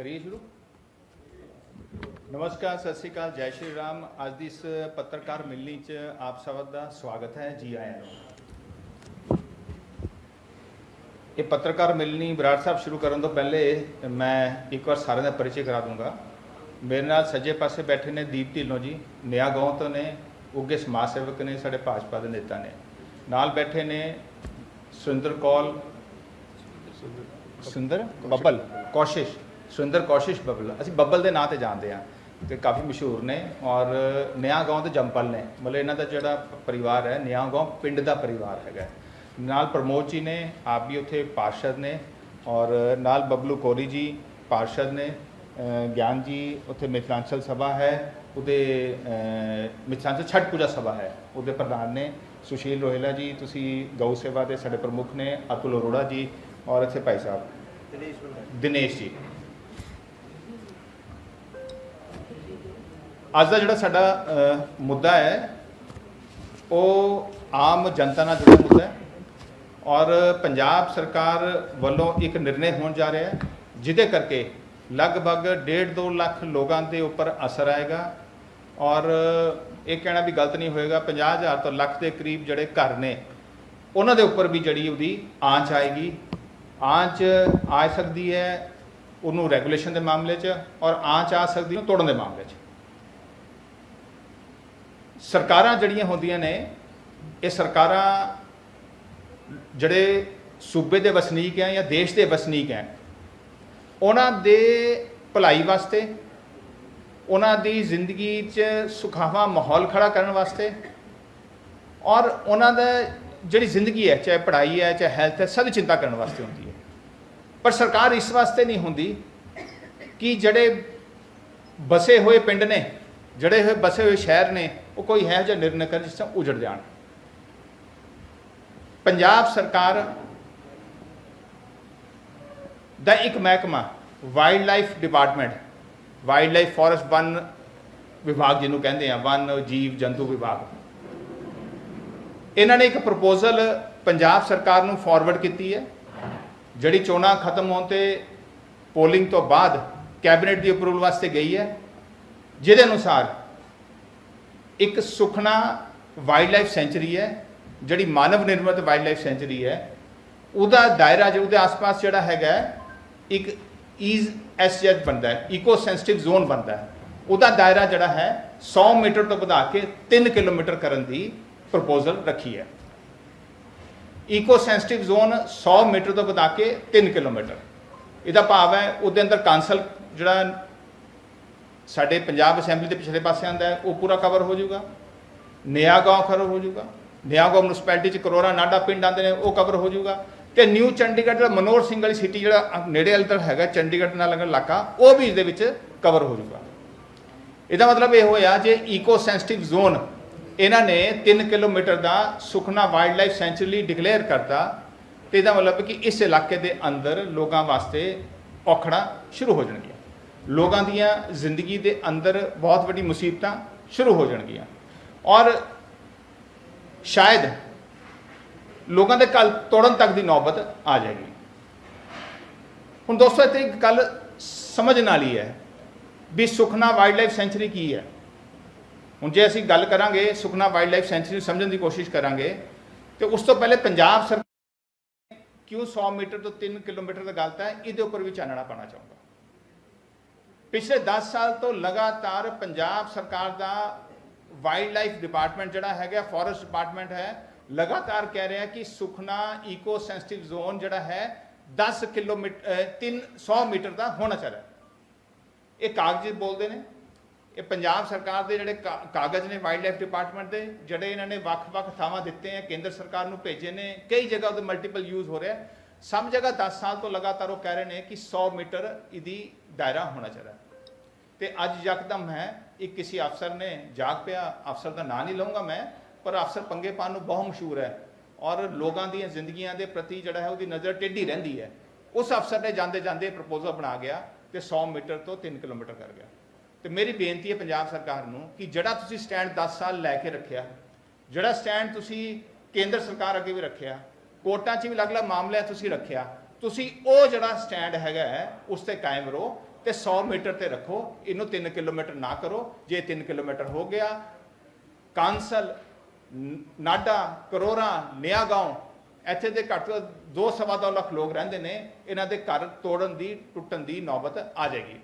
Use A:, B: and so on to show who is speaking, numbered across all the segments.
A: ਕਰੀਏ ਸ਼ੁਰੂ। ਨਮਸਕਾਰ ਸਤਿ ਸ੍ਰੀ ਅਕਾਲ ਜੈ ਸ਼੍ਰੀ ਰਾਮ। ਅੱਜ ਦੀ ਇਸ ਪੱਤਰਕਾਰ ਮਿਲਣੀ 'ਚ ਆਪ ਸਭ ਦਾ ਸਵਾਗਤ ਹੈ ਜੀ ਆਇਆਂ ਨੂੰ। ਇਹ ਪੱਤਰਕਾਰ ਮਿਲਣੀ ਬਰਾੜ ਸਾਹਿਬ ਸ਼ੁਰੂ ਕਰਨ ਤੋਂ ਪਹਿਲੇ ਮੈਂ ਇੱਕ ਵਾਰ ਸਾਰਿਆਂ ਦਾ ਪਰਿਚੈ ਕਰਾ ਦੂੰਗਾ। ਮੇਰੇ ਨਾਲ ਸੱਜੇ ਪਾਸੇ ਬੈਠੇ ਨੇ ਦੀਪ ਢਿੱਲੋਂ ਜੀ। ਨਿਆ ਗਾਉਂ ਤੋਂ ਨੇ ਉੱਗੇ ਸਮਾਜ ਸੇਵਕ ਨੇ ਸਾਡੇ ਭਾਜਪਾ ਦੇ ਨੇਤਾ ਨੇ। ਨਾਲ ਬੈਠੇ ਨੇ ਸੁਰਿੰਦਰ ਕੌਲ ਸੁੰਦਰ ਬੱਬਲ ਕੋਸ਼ਿਸ਼। ਸੁੰਦਰ ਕੋਸ਼ਿਸ਼ ਬੱਬਲ ਅਸੀਂ ਬੱਬਲ ਦੇ ਨਾਂ ਤੇ ਜਾਣਦੇ ਆ ਤੇ ਕਾਫੀ ਮਸ਼ਹੂਰ ਨੇ ਔਰ ਨਿਆ ਗਾਉਂ ਤੇ ਜੰਪਲ ਨੇ। ਮਤਲਬ ਇਹਨਾਂ ਦਾ ਜਿਹੜਾ ਪਰਿਵਾਰ ਹੈ ਨਿਆ ਗਾਉਂ ਪਿੰਡ ਦਾ ਪਰਿਵਾਰ ਹੈਗਾ। ਨਾਲ ਪ੍ਰਮੋਦ ਜੀ ਨੇ ਆਪ ਵੀ ਉੱਥੇ ਪਾਰਸ਼ਦ ਨੇ ਔਰ ਨਾਲ ਬਬਲੂ ਕੋਰੀ ਜੀ ਪਾਰਸ਼ਦ ਨੇ ਗਿਆਨ ਜੀ ਉੱਥੇ ਮਿਥਿਲਾਂਚਲ ਸਭਾ ਹੈ ਉਹਦੇ ਅ, ਮਿਥਿਲਾਂਚਲ ਛਠ ਪੂਜਾ ਸਭਾ ਹੈ ਉਹਦੇ ਪ੍ਰਧਾਨ ਨੇ। ਸੁਸ਼ੀਲ ਰੋਹਿਲਾ ਜੀ ਤੁਸੀਂ ਗਊ ਸੇਵਾ ਦੇ ਸਾਡੇ ਪ੍ਰਮੁੱਖ ਨੇ ਅਤੁਲ ਅਰੋੜਾ ਜੀ ਔਰ ਇੱਥੇ ਭਾਈ ਸਾਹਿਬ। ਦਿਨੇਸ਼ ਜੀ। ਅੱਜ ਦਾ ਜਿਹੜਾ ਸਾਡਾ ਮੁੱਦਾ ਹੈ, ਉਹ ਆਮ ਜਨਤਾ ਨਾਲ ਜੁੜਿਆ ਮੁੱਦਾ ਹੈ ਔਰ ਪੰਜਾਬ ਸਰਕਾਰ ਵੱਲੋਂ ਇੱਕ ਨਿਰਣੇ ਹੋਣ ਜਾ ਰਿਹਾ ਹੈ, ਜਿਹਦੇ ਕਰਕੇ ਲਗਭਗ 1.5 ਲੱਖ ਲੋਕਾਂ ਦੇ ਉੱਪਰ ਅਸਰ ਆਏਗਾ ਔਰ ਇਹ ਕਹਿਣਾ ਵੀ ਗਲਤ ਨਹੀਂ ਹੋਏਗਾ 50000 ਤੋਂ ਲੱਖ ਦੇ ਕਰੀਬ ਜਿਹੜੇ ਘਰ ਨੇ, ਉਹਨਾਂ ਦੇ ਉੱਪਰ ਵੀ ਜਿਹੜੀ ਉਹਦੀ ਆਂਚ ਆਏਗੀ। ਆਂਚ ਆ ਸਕਦੀ ਹੈ ਉਹਨੂੰ ਰੈਗੂਲੇਸ਼ਨ ਦੇ ਮਾਮਲੇ 'ਚ ਔਰ ਆਂਚ ਆ ਸਕਦੀ ਹੈ ਤੋੜਨ ਦੇ ਮਾਮਲੇ 'ਚ। ਸਰਕਾਰਾਂ ਜਿਹੜੀਆਂ ਹੁੰਦੀਆਂ ਨੇ, ਇਹ ਸਰਕਾਰਾਂ ਜਿਹੜੇ ਸੂਬੇ ਦੇ ਵਸਨੀਕ ਹੈ ਜਾਂ ਦੇਸ਼ ਦੇ ਵਸਨੀਕ ਹੈ ਉਹਨਾਂ ਦੇ ਭਲਾਈ ਵਾਸਤੇ, ਉਹਨਾਂ ਦੀ ਜ਼ਿੰਦਗੀ 'ਚ ਸੁਖਾਵਾਂ ਮਾਹੌਲ ਖੜਾ ਕਰਨ ਵਾਸਤੇ ਔਰ ਉਹਨਾਂ ਦਾ ਜਿਹੜੀ ਜ਼ਿੰਦਗੀ ਹੈ ਚਾਹੇ ਪੜ੍ਹਾਈ ਹੈ ਚਾਹੇ ਹੈਲਥ ਹੈ ਸਭ ਚਿੰਤਾ ਕਰਨ ਵਾਸਤੇ ਹੁੰਦੀ ਹੈ ਪਰ ਸਰਕਾਰ ਇਸ ਵਾਸਤੇ ਨਹੀਂ ਹੁੰਦੀ ਕਿ ਜਿਹੜੇ ਬਸੇ ਹੋਏ ਪਿੰਡ ਨੇ, ਜਿਹੜੇ ਹੋਏ, ਬਸੇ ਹੋਏ ਸ਼ਹਿਰ ਨੇ ਉਹ ਕੋਈ ਹੈ ਜਾਂ ਨਿਰਣੈ ਕਰਨ ਜਿਸ ਤਰ੍ਹਾਂ ਉਜੜ ਜਾਣ। ਪੰਜਾਬ ਸਰਕਾਰ ਦਾ ਇੱਕ ਮਹਿਕਮਾ wild life department wild life forest one ਵਿਭਾਗ ਜਿਹਨੂੰ ਕਹਿੰਦੇ ਆ ਵਨ ਜੀਵ ਜੰਤੂ ਵਿਭਾਗ। ਇਹਨਾਂ ਨੇ ਇੱਕ ਪ੍ਰਪੋਜ਼ਲ ਪੰਜਾਬ ਸਰਕਾਰ ਨੂੰ ਫਾਰਵਰਡ ਕੀਤੀ ਹੈ, ਜਿਹੜੀ ਚੋਣਾਂ ਖਤਮ ਹੋਣ ਤੇ ਪੋਲਿੰਗ ਤੋਂ ਬਾਅਦ ਕੈਬਨਿਟ ਦੀ ਅਪਰੂਵਲ ਵਾਸਤੇ ਗਈ ਹੈ। ਜਿਹਦੇ ਅਨੁਸਾਰ ਇੱਕ ਸੁਖਨਾ ਵਾਈਲਡ ਲਾਈਫ ਸੈਂਚਰੀ ਹੈ, ਜਿਹੜੀ ਮਾਨਵ ਨਿਰਮਿਤ ਵਾਈਲਡ ਲਾਈਫ ਸੈਂਚਰੀ ਹੈ। ਉਹਦਾ ਦਾਇਰਾ ਜੋ ਉਹਦੇ ਆਸ-ਪਾਸ ਜਿਹੜਾ ਹੈਗਾ, ਇੱਕ ਈਜ਼ ਐਸਜੈਡ ਬਣਦਾ ਹੈ ਇਕੋ ਸੈਂਸਿਟਿਵ ਜ਼ੋਨ ਬਣਦਾ ਹੈ। ਉਹਦਾ ਦਾਇਰਾ ਜਿਹੜਾ ਹੈ 100 ਮੀਟਰ ਤੋਂ ਵਧਾ ਕੇ 3 ਕਿਲੋਮੀਟਰ ਕਰਨ ਦੀ ਪ੍ਰਪੋਜ਼ਲ ਰੱਖੀ ਹੈ। ਇਕੋ ਸੈਂਸਿਟਿਵ ਜ਼ੋਨ 100 ਮੀਟਰ ਤੋਂ ਵਧਾ ਕੇ 3 ਕਿਲੋਮੀਟਰ। ਇਹਦਾ ਭਾਵ ਹੈ, ਉਹਦੇ ਅੰਦਰ ਕਾਂਸਲ ਜਿਹੜਾ ਸਾਡੇ ਪੰਜਾਬ ਅਸੈਂਬਲੀ ਦੇ ਪਿਛਲੇ ਪਾਸੇ ਆਂਦਾ ਹੈ, ਉਹ ਪੂਰਾ ਕਵਰ ਹੋ ਜਾਊਗਾ। ਨਿਆ ਗਾঁव ਕਵਰ ਹੋ ਜਾਊਗਾ। ਨਿਆ ਗਾঁव ਮਿਊਨਿਸਪੈਲਿਟੀ ਚ ਕਰੋੜਾ ਨਾਡਾ ਪਿੰਡ ਆਂਦੇ ਨੇ, ਉਹ ਕਵਰ ਹੋ ਜਾਊਗਾ। ਤੇ ਨਿਊ ਚੰਡੀਗੜ੍ਹ ਜਿਹੜਾ ਮਨੋਹਰ ਸਿੰਘ ਵਾਲੀ ਸਿਟੀ ਜਿਹੜਾ ਨੇੜੇ ਵਾਲੀ ਤਰਫ ਹੈਗਾ, ਚੰਡੀਗੜ੍ਹ ਨਾਲ ਲੱਗਣ ਇਲਾਕਾ, ਉਹ ਵੀ ਇਸ ਦੇ ਵਿੱਚ ਕਵਰ ਹੋ ਜਾਊਗਾ। ਇਹਦਾ ਮਤਲਬ ਇਹ ਹੋਇਆ ਜੇ ਈਕੋ ਸੈਂਸਿਟਿਵ ਜ਼ੋਨ ਇਹਨਾਂ ਨੇ 3 ਕਿਲੋਮੀਟਰ ਦਾ Sukhna wild life sanctuary declare ਕਰਤਾ, ਤੇ ਇਹਦਾ ਮਤਲਬ ਕਿ ਇਸ ਇਲਾਕੇ ਦੇ ਅੰਦਰ ਲੋਕਾਂ ਵਾਸਤੇ ਔਖੜਾ ਸ਼ੁਰੂ ਹੋ ਜਾਣਗੀਆਂ। ਲੋਕਾਂ ਦੀਆਂ ਜ਼ਿੰਦਗੀ ਦੇ ਅੰਦਰ ਬਹੁਤ ਵੱਡੀ ਮੁਸੀਬਤਾਂ ਸ਼ੁਰੂ ਹੋ ਜਾਣਗੀਆਂ। ਔਰ ਸ਼ਾਇਦ ਲੋਕਾਂ ਦੇ ਕੱਲ ਤੋੜਨ ਤੱਕ ਦੀ ਨੌਬਤ ਆ ਜਾਏਗੀ। ਹੁਣ ਦੋਸਤੋ, ਇੱਥੇ ਇੱਕ ਗੱਲ ਸਮਝਣ ਵਾਲੀ ਹੈ ਵੀ ਸੁਖਨਾ ਵਾਈਲਡ ਲਾਈਫ ਸੈਂਚੁਰੀ ਕੀ ਹੈ। ਹੁਣ ਜੇ ਅਸੀਂ ਗੱਲ ਕਰਾਂਗੇ ਸੁਖਨਾ ਵਾਈਲਡ ਲਾਈਫ ਸੈਂਚਰੀ ਨੂੰ ਸਮਝਣ ਦੀ ਕੋਸ਼ਿਸ਼ ਕਰਾਂਗੇ, ਤੇ ਉਸ ਤੋਂ ਪਹਿਲੇ ਪੰਜਾਬ ਸਰਕਾਰ ਕਿਉਂ 100 ਮੀਟਰ ਤੋਂ 3 ਕਿਲੋਮੀਟਰ ਦਾ ਗਲਤ ਹੈ, ਇਹਦੇ ਉੱਪਰ ਵੀ ਚਾਨਣਾ ਪਾਣਾ ਚਾਹੁੰਦਾ ਪਿਛਲੇ 10 ਸਾਲ ਤੋਂ ਲਗਾਤਾਰ ਪੰਜਾਬ ਸਰਕਾਰ ਦਾ ਵਾਈਲਡ ਲਾਈਫ ਡਿਪਾਰਟਮੈਂਟ ਜਿਹੜਾ ਹੈਗਾ, ਫੋਰੈਸਟ ਡਿਪਾਰਟਮੈਂਟ ਹੈ, ਲਗਾਤਾਰ ਕਹਿ ਰਿਹਾ ਕਿ ਸੁਖਨਾ ਈਕੋ ਸੈਂਸਿਟਿਵ ਜ਼ੋਨ ਜਿਹੜਾ ਹੈ 10 ਕਿਲੋਮੀਟਰ 300 ਮੀਟਰ ਦਾ ਹੋਣਾ ਚਾਹੀਦਾ ਇਹ ਕਾਗਜ਼ ਬੋਲਦੇ ਨੇ। ਇਹ ਪੰਜਾਬ ਸਰਕਾਰ ਦੇ ਜਿਹੜੇ ਕਾ- ਕਾਗਜ਼ ਨੇ ਵਾਈਲਡ ਲਾਈਫ ਡਿਪਾਰਟਮੈਂਟ ਦੇ, ਜਿਹੜੇ ਇਹਨਾਂ ਨੇ ਵੱਖ-ਵੱਖ ਥਾਵਾਂ ਦਿੱਤੇ ਆ ਕੇਂਦਰ ਸਰਕਾਰ ਨੂੰ ਭੇਜੇ ਨੇ, ਕਈ ਜਗ੍ਹਾ ਉਹਦੇ ਮਲਟੀਪਲ ਯੂਜ਼ ਹੋ ਰਿਹਾ ਸਭ ਜਗ੍ਹਾ 10 ਸਾਲ ਤੋਂ ਲਗਾਤਾਰ ਉਹ ਕਹਿ ਰਹੇ ਨੇ ਕਿ 100 ਮੀਟਰ ਇਹਦੀ ਦਾਇਰਾ ਹੋਣਾ ਚਾਹੀਦਾ। ਤੇ ਅੱਜ ਯਕਦਮ ਹੈ, ਇੱਕ ਕਿਸੇ ਅਫਸਰ ਨੇ ਜਾਗ ਪਿਆ, ਅਫਸਰ ਦਾ ਨਾਂ ਨਹੀਂ ਲਵਾਂਗਾ ਮੈਂ, ਪਰ ਅਫਸਰ ਪੰਗੇ ਪਾਣ ਨੂੰ ਬਹੁਤ ਮਸ਼ਹੂਰ ਹੈ ਔਰ ਲੋਕਾਂ ਦੀਆਂ ਜ਼ਿੰਦਗੀਆਂ ਦੇ ਪ੍ਰਤੀ ਜਿਹੜਾ ਹੈ ਉਹਦੀ ਨਜ਼ਰ ਟੇਢੀ ਰਹਿੰਦੀ ਹੈ। ਉਸ ਅਫਸਰ ਨੇ ਜਾਂਦੇ ਜਾਂਦੇ ਪ੍ਰਪੋਜ਼ਲ ਬਣਾ ਗਿਆ ਤੇ 100 ਮੀਟਰ ਤੋਂ 3 ਕਿਲੋਮੀਟਰ ਕਰ ਗਿਆ। ਤੇ ਮੇਰੀ ਬੇਨਤੀ ਹੈ ਪੰਜਾਬ ਸਰਕਾਰ ਨੂੰ ਕਿ ਜਿਹੜਾ ਤੁਸੀਂ ਸਟੈਂਡ 10 ਸਾਲ ਲੈ ਕੇ ਰੱਖਿਆ, ਜਿਹੜਾ ਸਟੈਂਡ ਤੁਸੀਂ ਕੇਂਦਰ ਸਰਕਾਰ ਅੱਗੇ ਵੀ ਰੱਖਿਆ ਕੋਰਟਾਂ 'ਚ ਵੀ ਅਲੱਗ-ਅਲੱਗ ਮਾਮਲਿਆਂ 'ਚ ਤੁਸੀਂ ਰੱਖਿਆ। ਤੁਸੀਂ ਉਹ ਜਿਹੜਾ ਸਟੈਂਡ ਹੈਗਾ ਹੈ, ਉਸ ਤੇ ਕਾਇਮ ਰਹੋ ਤੇ 100 ਮੀਟਰ ਤੇ ਰੱਖੋ। ਇਹਨੂੰ 3 ਕਿਲੋਮੀਟਰ ਨਾ ਕਰੋ। ਜੇ 3 ਕਿਲੋਮੀਟਰ ਹੋ ਗਿਆ ਕਾਂਸਲ ਨਾਡਾ ਕਰੋਰਾ ਨਿਆਗਾਉਂ ਇੱਥੇ ਦੇ ਘੱਟ ਤੋਂ ਦੋ ਸਵਾ ਦੋ ਲੱਖ ਲੋਕ ਰਹਿੰਦੇ ਨੇ ਇਹਨਾਂ ਦੇ ਘਰ ਤੋੜਨ ਦੀ ਟੁੱਟਣ ਦੀ ਨੌਬਤ ਆ ਜਾਏਗੀ।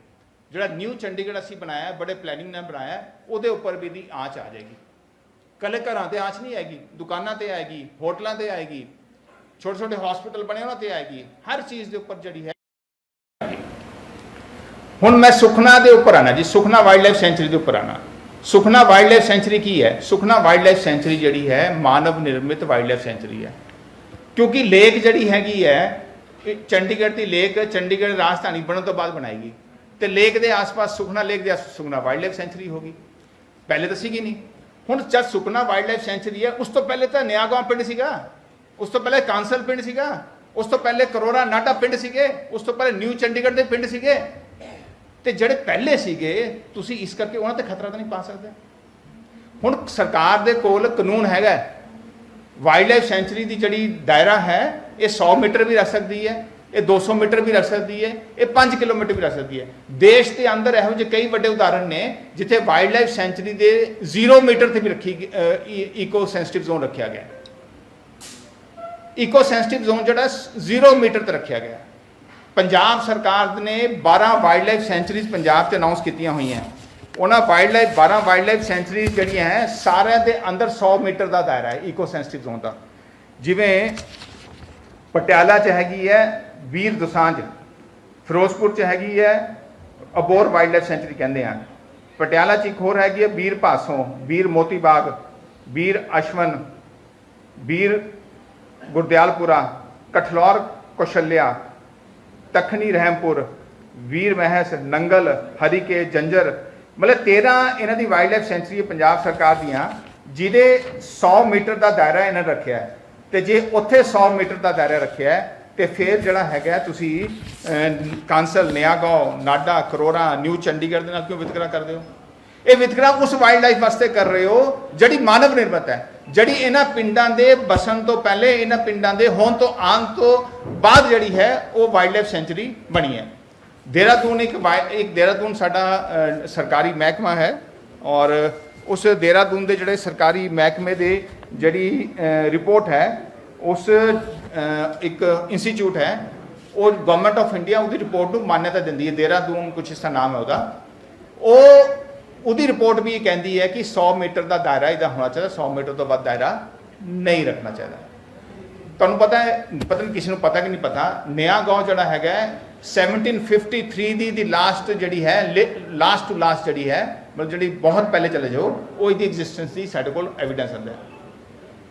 A: ਜਿਹੜਾ ਨਿਊ ਚੰਡੀਗੜ੍ਹ ਅਸੀਂ ਬਣਾਇਆ ਬੜੇ ਪਲੈਨਿੰਗ ਨਾਲ ਬਣਾਇਆ ਉਹਦੇ ਉੱਪਰ ਵੀ ਦੀ ਆਂਚ ਆ ਜਾਏਗੀ। ਕੱਲੇ ਘਰਾਂ ਤੇ ਆਂਚ ਨਹੀਂ ਆਏਗੀ ਦੁਕਾਨਾਂ ਤੇ ਆਏਗੀ ਹੋਟਲਾਂ ਤੇ ਆਏਗੀ ਛੋਟੇ ਛੋਟੇ ਹਸਪੀਟਲ ਬਣੇ, ਉਹਨਾਂ ਤੇ ਆਏਗੀ। ਹਰ ਚੀਜ਼ ਦੇ ਉੱਪਰ ਜਿਹੜੀ ਹੈ। ਹੁਣ ਮੈਂ ਸੁਖਨਾ ਦੇ ਉੱਪਰ ਆਣਾ ਜੀ, ਸੁਖਨਾ ਵਾਈਲਡ ਲਾਈਫ ਸੈਂਚੁਰੀ ਦੇ ਉੱਪਰ ਆਣਾ ਸੁਖਨਾ ਵਾਈਲਡ ਲਾਈਫ ਸੈਂਚੁਰੀ ਕੀ ਹੈ? ਸੁਖਨਾ ਵਾਈਲਡ ਲਾਈਫ ਸੈਂਚੁਰੀ ਜਿਹੜੀ ਹੈ, ਮਾਨਵ ਨਿਰਮਿਤ ਵਾਈਲਡ ਲਾਈਫ ਸੈਂਚੁਰੀ ਹੈ। ਕਿਉਂਕਿ ਲੇਕ ਜਿਹੜੀ ਹੈਗੀ ਹੈ, ਇਹ ਚੰਡੀਗੜ੍ਹ ਦੀ ਲੇਕ ਚੰਡੀਗੜ੍ਹ ਰਾਜਧਾਨੀ ਬਣਨ ਤੋਂ ਬਾਅਦ ਬਣਾਏਗੀ। ਤੇ ਲੇਕ ਦੇ ਆਸ-ਪਾਸ ਸੁਖਨਾ ਲੇਕ ਦੇ ਆਸ ਸੁਖਨਾ ਵਾਈਲਡ ਲਾਈਫ ਸੈਂਚੁਰੀ ਹੋਗੀ ਪਹਿਲੇ ਤਾਂ ਸੀਗੀ ਨਹੀਂ ਹੁਣ ਜਦ ਸੁਖਨਾ ਵਾਈਲਡ ਲਾਈਫ ਸੈਂਚੁਰੀ ਹੈ, ਉਸ ਤੋਂ ਪਹਿਲੇ ਤਾਂ ਨਿਆਗਾਂ ਪਿੰਡ ਸੀਗਾ। ਉਸ ਤੋਂ ਪਹਿਲੇ ਕਾਂਸਲ ਪਿੰਡ ਸੀਗਾ, ਉਸ ਤੋਂ ਪਹਿਲੇ ਕਰੋੜਾ ਨਾਟਾ ਪਿੰਡ ਸੀਗੇ, ਉਸ ਤੋਂ ਪਹਿਲੇ ਨਿਊ ਚੰਡੀਗੜ੍ਹ ਦੇ ਪਿੰਡ ਸੀਗੇ। ਤੇ ਜਿਹੜੇ ਪਹਿਲੇ ਸੀਗੇ, ਤੁਸੀਂ ਇਸ ਕਰਕੇ ਉਹਨਾਂ ਤੇ ਖਤਰਾ ਤਾਂ ਨਹੀਂ ਪਾ ਸਕਦੇ। ਹੁਣ ਸਰਕਾਰ ਦੇ ਕੋਲ ਕਾਨੂੰਨ ਹੈਗਾ ਵਾਈਲਡ ਲਾਈਫ ਸੈਂਚੁਰੀ ਦੀ ਜਿਹੜੀ ਦਾਇਰਾ ਹੈ, ਇਹ 100 ਮੀਟਰ ਵੀ ਰੱਖ ਸਕਦੀ ਹੈ, ਇਹ 200 ਮੀਟਰ ਵੀ ਰੱਖ ਸਕਦੀ ਹੈ, ਇਹ 5 ਕਿਲੋਮੀਟਰ ਵੀ ਰੱਖ ਸਕਦੀ ਹੈ। ਦੇਸ਼ ਦੇ ਅੰਦਰ ਇਹੋ ਜਿਹੇ ਕਈ ਵੱਡੇ ਉਦਾਹਰਣ ਨੇ, ਜਿੱਥੇ ਵਾਈਲਡ ਲਾਈਫ ਸੈਂਚੁਰੀ ਦੇ 0 ਮੀਟਰ ਤੇ ਵੀ ਰੱਖੀ ਈਕੋ ਸੈਂਸਿਟਿਵ ਜ਼ੋਨ ਰੱਖਿਆ ਗਿਆ ਇਕੋ ਸੈਂਸਿਟਿਵ ਜ਼ੋਨ ਜਿਹੜਾ 0 ਮੀਟਰ ਤੇ ਰੱਖਿਆ ਗਿਆ ਪੰਜਾਬ ਸਰਕਾਰ ਨੇ 12 ਵਾਈਲਡ ਲਾਈਫ ਸੈਂਚਰੀਜ਼ ਪੰਜਾਬ 'ਚ ਅਨਾਉਂਸ ਕੀਤੀਆਂ ਹੋਈਆਂ ਉਹਨਾਂ wild life 12 wild life sanctuaries ਜਿਹੜੀਆਂ ਹੈ, ਸਾਰਿਆਂ ਦੇ ਅੰਦਰ 100 ਮੀਟਰ ਦਾ ਦਾਇਰਾ ਹੈ ਇਕੋ ਸੈਂਸਿਟਿਵ ਜ਼ੋਨ ਦਾ। ਜਿਵੇਂ ਪਟਿਆਲਾ 'ਚ ਹੈਗੀ ਹੈ ਵੀਰ ਦੁਸਾਂਝ, ਫਿਰੋਜ਼ਪੁਰ 'ਚ ਹੈਗੀ ਹੈ ਅਬੋਰ ਵਾਈਲਡ ਲਾਈਫ ਸੈਂਚੁਰੀ ਕਹਿੰਦੇ ਆ। ਪਟਿਆਲਾ 'ਚ ਇੱਕ ਹੋਰ ਹੈਗੀ ਹੈ, ਵੀਰ ਭਾਸੋਂ, ਵੀਰ ਮੋਤੀ ਬਾਗ ਵੀਰ ਅਸ਼ਵਨ, ਵੀਰ ਗੁਰਦਿਆਲਪੁਰਾ ਕਠਲੌਰ ਕੁਸ਼ਲਿਆ ਤਖਣੀ ਰਹਿਮਪੁਰ ਵੀਰ ਮਹਿਸ ਨੰਗਲ ਹਰੀਕੇ ਜੰਜਰ ਮਤਲਬ 13 ਇਹਨਾਂ ਦੀ ਵਾਈਲਡ ਲਾਈਫ ਸੈਂਚਰੀ ਪੰਜਾਬ ਸਰਕਾਰ ਦੀਆਂ ਜਿਹਦੇ 100 ਮੀਟਰ ਦਾ ਦਾਇਰਾ ਇਹਨਾਂ ਨੇ ਰੱਖਿਆ ਹੈ। ਤੇ ਜੇ ਉੱਥੇ 100 ਮੀਟਰ ਦਾ ਦਾਇਰਾ ਰੱਖਿਆ ਹੈ ਤੇ ਫਿਰ ਜਿਹੜਾ ਹੈਗਾ ਤੁਸੀਂ ਅਹ, ਕਾਂਸਲ ਨਿਆਗਾਉਂ ਨਾਡਾ ਕਰੋੜਾ ਨਿਊ ਚੰਡੀਗੜ੍ਹ ਦੇ ਨਾਲ ਕਿਉਂ ਵਿਤਕਰਾ ਕਰਦੇ ਹੋ? ਇਹ ਵਿਤਕਰਾ ਉਸ ਵਾਈਲਡ ਲਾਈਫ ਵਾਸਤੇ ਕਰ ਰਹੇ ਹੋ, ਜਿਹੜੀ ਮਾਨਵ ਨਿਰਮਤ ਹੈ, ਜਿਹੜੀ ਇਹਨਾਂ ਪਿੰਡਾਂ ਦੇ ਬਸਣ ਤੋਂ ਪਹਿਲੇ, ਇਹਨਾਂ ਪਿੰਡਾਂ ਦੇ ਹੋਣ ਤੋਂ ਆਉਣ ਤੋਂ ਬਾਅਦ ਜਿਹੜੀ ਹੈ, ਉਹ ਵਾਈਲਡ ਲਾਈਫ ਸੈਂਚੁਰੀ ਬਣੀ ਹੈ। ਦੇਹਰਾਦੂਨ ਇੱਕ ਇੱਕ ਦੇਹਰਾਦੂਨ ਸਾਡਾ ਸਰਕਾਰੀ ਮਹਿਕਮਾ ਹੈ ਔਰ ਉਸ ਦੇਹਰਾਦੂਨ ਦੇ ਜਿਹੜੇ ਸਰਕਾਰੀ ਮਹਿਕਮੇ ਦੇ ਜਿਹੜੀ ਰਿਪੋਰਟ ਹੈ, ਉਸ ਇੱਕ ਇੰਸਟੀਚਿਊਟ ਹੈ, ਉਹ ਗਵਰਨਮੈਂਟ ਆਫ ਇੰਡੀਆ ਉਹਦੀ ਰਿਪੋਰਟ ਨੂੰ ਮਾਨਤਾ ਦਿੰਦੀ ਹੈ। ਦੇਹਰਾਦੂਨ ਕੁਛ ਇਸ ਦਾ ਨਾਮ ਹੈ ਉਹਦਾ। ਉਹ ਉਹਦੀ ਰਿਪੋਰਟ ਵੀ ਇਹ ਕਹਿੰਦੀ ਹੈ ਕਿ 100 ਮੀਟਰ ਦਾ ਦਾਇਰਾ ਇਹਦਾ ਹੋਣਾ ਚਾਹੀਦਾ 100 ਮੀਟਰ ਤੋਂ ਵੱਧ ਦਾਇਰਾ ਨਹੀਂ ਰੱਖਣਾ ਚਾਹੀਦਾ। ਤੁਹਾਨੂੰ ਪਤਾ ਹੈ ਪਤਾ ਨਹੀਂ ਕਿਸੇ ਨੂੰ ਪਤਾ ਕਿ ਨਹੀਂ ਪਤਾ ਨਿਆ ਗਾਉਂ ਜਿਹੜਾ ਹੈਗਾ ਹੈ, 1753 ਦੀ ਦੀ ਲਾਸਟ ਜਿਹੜੀ ਹੈ ਲਾਸਟ ਟੂ ਲਾਸਟ ਜਿਹੜੀ ਹੈ ਮਤਲਬ ਜਿਹੜੀ ਬਹੁਤ ਪਹਿਲੇ ਚਲੇ ਜਾਓ ਉਹ ਇਹਦੀ ਐਗਜ਼ਿਸਟੈਂਸ ਦੀ ਸਾਡੇ ਕੋਲ ਐਵੀਡੈਂਸ ਹੁੰਦਾ ਹੈ।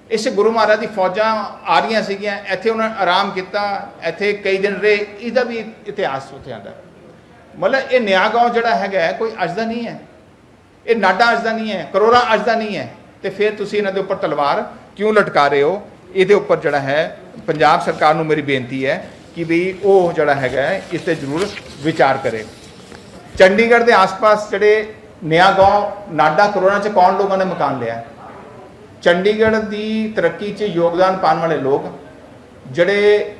A: ਇਸ ਗੁਰੂ ਮਹਾਰਾਜ ਦੀ ਫੌਜਾਂ ਆ ਰਹੀਆਂ ਸੀਗੀਆਂ ਇੱਥੇ ਉਹਨਾਂ ਆਰਾਮ ਕੀਤਾ ਇੱਥੇ ਕਈ ਦਿਨ ਰਹੇ ਇਹਦਾ ਵੀ ਇਤਿਹਾਸ ਉੱਥੇ ਆਉਂਦਾ ਮਤਲਬ ਇਹ ਨਿਆ ਗਾਉਂ ਜਿਹੜਾ ਹੈਗਾ ਕੋਈ ਅੱਜ ਦਾ ਨਹੀਂ ਹੈ। ਇਹ ਨਾਡਾ ਅੱਜ ਦਾ ਨਹੀਂ ਹੈ, ਕਰੋੜਾ ਅੱਜ ਦਾ ਨਹੀਂ ਹੈ। ਤੇ ਫਿਰ ਤੁਸੀਂ ਇਹਨਾਂ ਦੇ ਉੱਪਰ ਤਲਵਾਰ ਕਿਉਂ ਲਟਕਾ ਰਹੇ ਹੋ? ਇਹਦੇ ਉੱਪਰ ਜਿਹੜਾ ਹੈ, ਪੰਜਾਬ ਸਰਕਾਰ ਨੂੰ ਮੇਰੀ ਬੇਨਤੀ ਹੈ ਕਿ ਵੀ ਉਹ ਜਿਹੜਾ ਹੈਗਾ ਇਸ ਤੇ ਜ਼ਰੂਰ ਵਿਚਾਰ ਕਰੇ। ਚੰਡੀਗੜ੍ਹ ਦੇ ਆਸ-ਪਾਸ ਜਿਹੜੇ ਨਿਆ ਗਾਉਂ, ਨਾਡਾ ਕਰੋੜਾ ਚ ਕੌਣ ਲੋਕਾਂ ਨੇ ਮਕਾਨ ਲਿਆ? ਚੰਡੀਗੜ੍ਹ ਦੀ ਤਰੱਕੀ 'ਚ ਯੋਗਦਾਨ ਪਾਉਣ ਵਾਲੇ ਲੋਕ, ਜਿਹੜੇ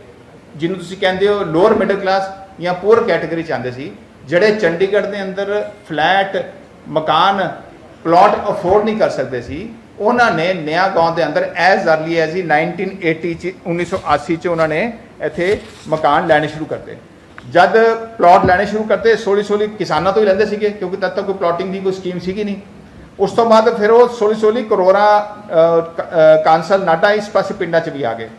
A: ਜਿਹਨੂੰ ਤੁਸੀਂ ਕਹਿੰਦੇ ਹੋ ਲੋਅਰ ਮਿਡਲ ਕਲਾਸ ਜਾਂ ਪੂਅਰ ਕੈਟਾਗਰੀ ਚ ਆਉਂਦੇ ਸੀ, ਜਿਹੜੇ ਚੰਡੀਗੜ੍ਹ ਦੇ ਅੰਦਰ ਫਲੈਟ ਮਕਾਨ ਪਲਾਟ ਅਫੋਰਡ ਨਹੀਂ ਕਰ ਸਕਦੇ ਸੀ, ਉਹਨਾਂ ਨੇ ਨਿਆ ਗਾਉਂ ਦੇ ਅੰਦਰ ਐਜ਼ ਅਰਲੀ ਐਜ਼ ਹੀ 1980 ਚ 1980 ਚ ਉਹਨਾਂ ਨੇ ਇੱਥੇ ਮਕਾਨ ਲੈਣੇ ਸ਼ੁਰੂ ਕਰਤੇ ਜਦ ਪਲਾਟ ਲੈਣੇ ਸ਼ੁਰੂ ਕਰਤੇ ਸੋਲੀ ਸੋਲੀ ਕਿਸਾਨਾਂ ਤੋਂ ਹੀ ਲੈਂਦੇ ਸੀਗੇ, ਕਿਉਂਕਿ ਤਦ ਤੱਕ ਕੋਈ ਪਲਾਟਿੰਗ ਦੀ ਕੋਈ ਸਕੀਮ ਸੀਗੀ ਨਹੀਂ। ਉਸ ਤੋਂ ਬਾਅਦ ਫਿਰ ਉਹ ਸੋਲੀ ਸੋਲੀ ਕਰੋਰਾ ਕਾਂਸਲ ਨਾਟਾ ਇਸ ਪਾਸੇ ਪਿੰਡਾਂ 'ਚ ਵੀ ਆ ਗਏ।